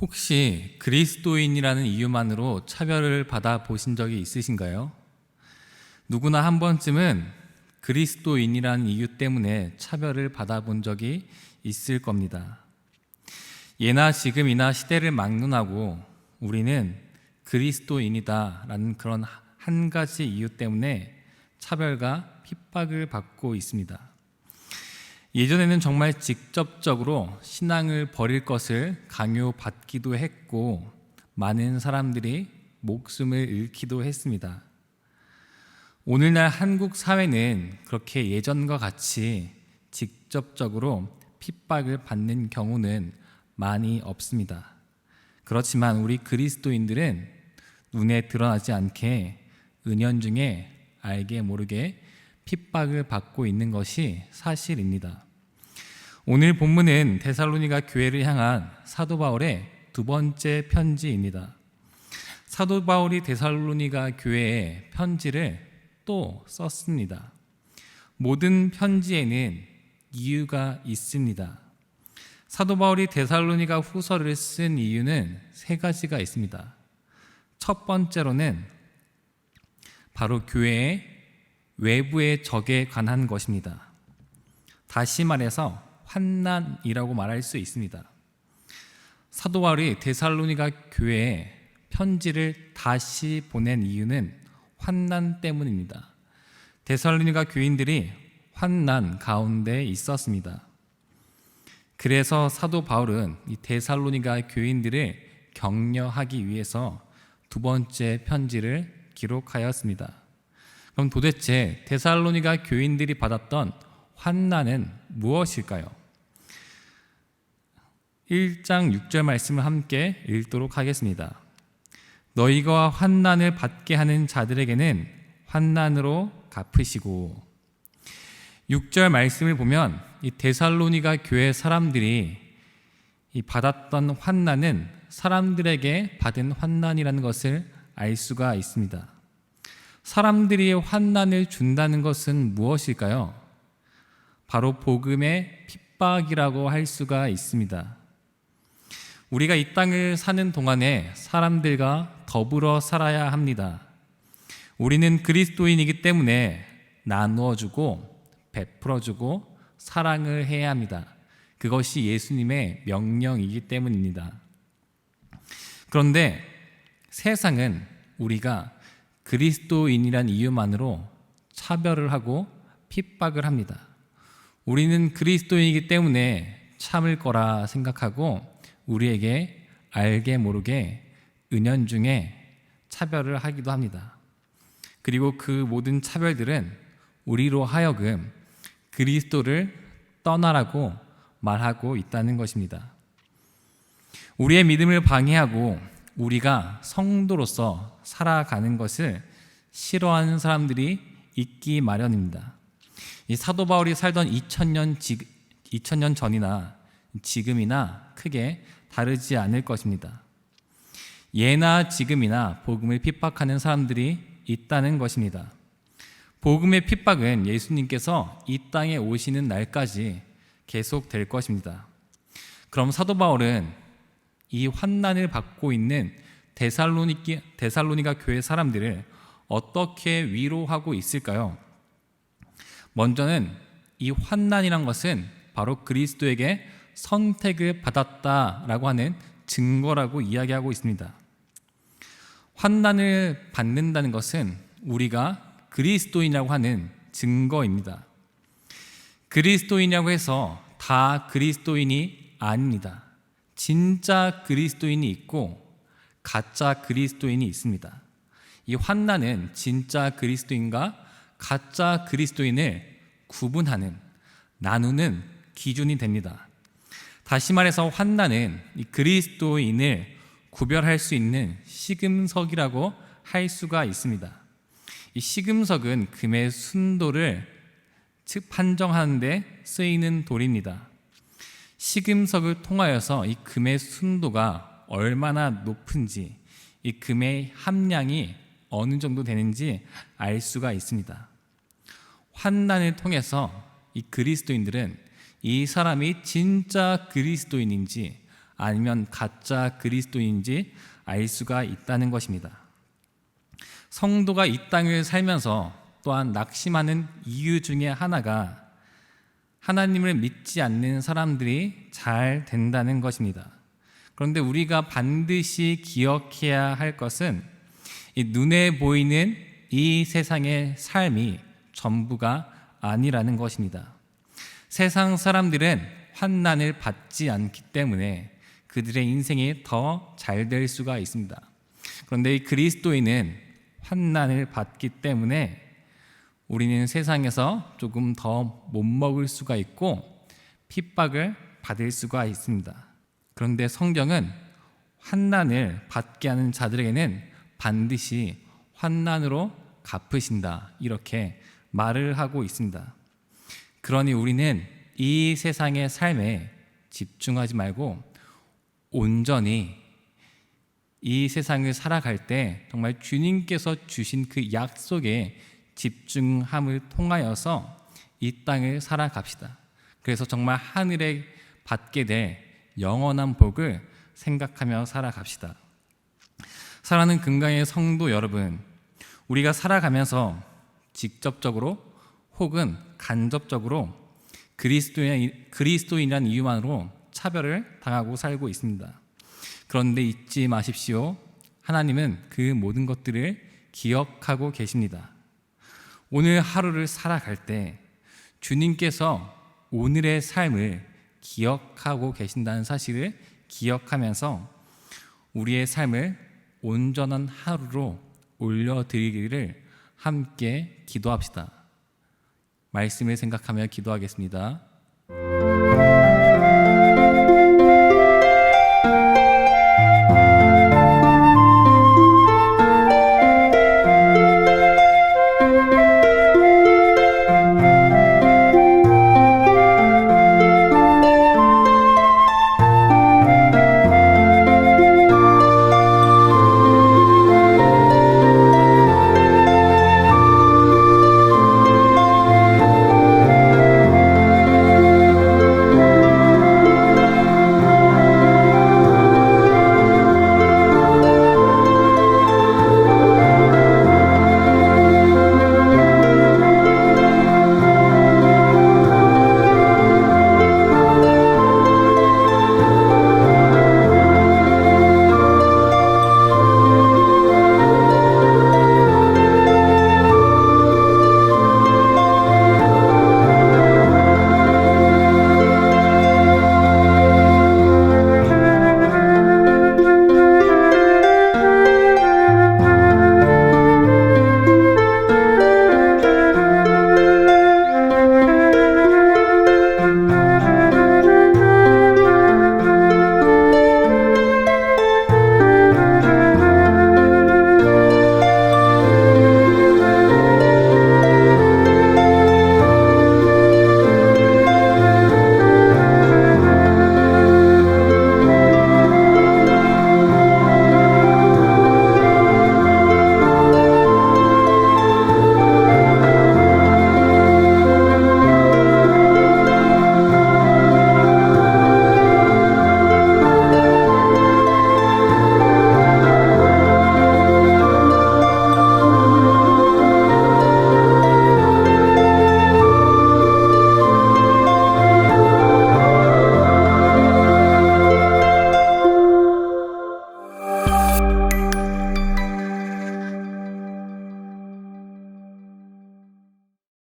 혹시 그리스도인이라는 이유만으로 차별을 받아 보신 적이 있으신가요? 누구나 한 번쯤은 그리스도인이라는 이유 때문에 차별을 받아 본 적이 있을 겁니다. 예나 지금이나 시대를 막론하고 우리는 그리스도인이다라는 그런 한 가지 이유 때문에 차별과 핍박을 받고 있습니다. 예전에는 정말 직접적으로 신앙을 버릴 것을 강요받기도 했고 많은 사람들이 목숨을 잃기도 했습니다. 오늘날 한국 사회는 그렇게 예전과 같이 직접적으로 핍박을 받는 경우는 많이 없습니다. 그렇지만 우리 그리스도인들은 눈에 드러나지 않게 은연중에 알게 모르게 핍박을 받고 있는 것이 사실입니다. 오늘 본문은 데살로니가 교회를 향한 사도 바울의 두 번째 편지입니다. 사도 바울이 데살로니가 교회에 편지를 또 썼습니다. 모든 편지에는 이유가 있습니다. 사도 바울이 데살로니가 후서를 쓴 이유는 세 가지가 있습니다. 첫 번째로는 바로 교회의 외부의 적에 관한 것입니다. 다시 말해서 환난이라고 말할 수 있습니다. 사도 바울이 데살로니가 교회에 편지를 다시 보낸 이유는 환난 때문입니다. 데살로니가 교인들이 환난 가운데 있었습니다. 그래서 사도 바울은 이 데살로니가 교인들을 격려하기 위해서 두 번째 편지를 기록하였습니다. 그럼 도대체 데살로니가 교인들이 받았던 환난은 무엇일까요? 1장 6절 말씀을 함께 읽도록 하겠습니다. 너희가 환난을 받게 하는 자들에게는 환난으로 갚으시고 6절 말씀을 보면 이 데살로니가 교회 사람들이 이 받았던 환난은 사람들에게 받은 환난이라는 것을 알 수가 있습니다. 사람들이 환난을 준다는 것은 무엇일까요? 바로 복음의 핍박이라고 할 수가 있습니다. 우리가 이 땅을 사는 동안에 사람들과 더불어 살아야 합니다. 우리는 그리스도인이기 때문에 나누어주고 베풀어주고 사랑을 해야 합니다. 그것이 예수님의 명령이기 때문입니다. 그런데 세상은 우리가 그리스도인이란 이유만으로 차별을 하고 핍박을 합니다. 우리는 그리스도인이기 때문에 참을 거라 생각하고 우리에게 알게 모르게 은연중에 차별을 하기도 합니다. 그리고 그 모든 차별들은 우리로 하여금 그리스도를 떠나라고 말하고 있다는 것입니다. 우리의 믿음을 방해하고 우리가 성도로서 살아가는 것을 싫어하는 사람들이 있기 마련입니다. 이 사도 바울이 살던 2000년 2000년 전이나 지금이나 크게 다르지 않을 것입니다. 예나 지금이나 복음을 핍박하는 사람들이 있다는 것입니다. 복음의 핍박은 예수님께서 이 땅에 오시는 날까지 계속될 것입니다. 그럼 사도 바울은 이 환난을 받고 있는 데살로니키, 데살로니가 교회 사람들을 어떻게 위로하고 있을까요? 먼저는 이 환난이란 것은 바로 그리스도에게 선택을 받았다라고 하는 증거라고 이야기하고 있습니다. 환난을 받는다는 것은 우리가 그리스도인이라고 하는 증거입니다. 그리스도인이라고 해서 다 그리스도인이 아닙니다. 진짜 그리스도인이 있고 가짜 그리스도인이 있습니다. 이 환난은 진짜 그리스도인과 가짜 그리스도인을 구분하는 나누는 기준이 됩니다. 다시 말해서 환난은 이 그리스도인을 구별할 수 있는 시금석이라고 할 수가 있습니다. 이 시금석은 금의 순도를 즉 판정하는데 쓰이는 돌입니다. 시금석을 통하여서 이 금의 순도가 얼마나 높은지 이 금의 함량이 어느 정도 되는지 알 수가 있습니다. 환난을 통해서 이 그리스도인들은 이 사람이 진짜 그리스도인인지 아니면 가짜 그리스도인지 알 수가 있다는 것입니다. 성도가 이 땅을 살면서 또한 낙심하는 이유 중에 하나가 하나님을 믿지 않는 사람들이 잘 된다는 것입니다. 그런데 우리가 반드시 기억해야 할 것은 이 눈에 보이는 이 세상의 삶이 전부가 아니라는 것입니다. 세상 사람들은 환난을 받지 않기 때문에 그들의 인생이 더 잘 될 수가 있습니다. 그런데 이 그리스도인은 환난을 받기 때문에 우리는 세상에서 조금 더 못 먹을 수가 있고 핍박을 받을 수가 있습니다. 그런데 성경은 환난을 받게 하는 자들에게는 반드시 환난으로 갚으신다. 이렇게 말을 하고 있습니다. 그러니 우리는 이 세상의 삶에 집중하지 말고 온전히 이 세상을 살아갈 때 정말 주님께서 주신 그 약속에 집중함을 통하여서 이 땅을 살아갑시다. 그래서 정말 하늘에 받게 될 영원한 복을 생각하며 살아갑시다. 사랑하는 금강의 성도 여러분, 우리가 살아가면서 직접적으로 혹은 간접적으로 그리스도인, 그리스도인이라는 이유만으로 차별을 당하고 살고 있습니다. 그런데 잊지 마십시오. 하나님은 그 모든 것들을 기억하고 계십니다. 오늘 하루를 살아갈 때 주님께서 오늘의 삶을 기억하고 계신다는 사실을 기억하면서 우리의 삶을 온전한 하루로 올려드리기를 함께 기도합시다. 말씀을 생각하며 기도하겠습니다.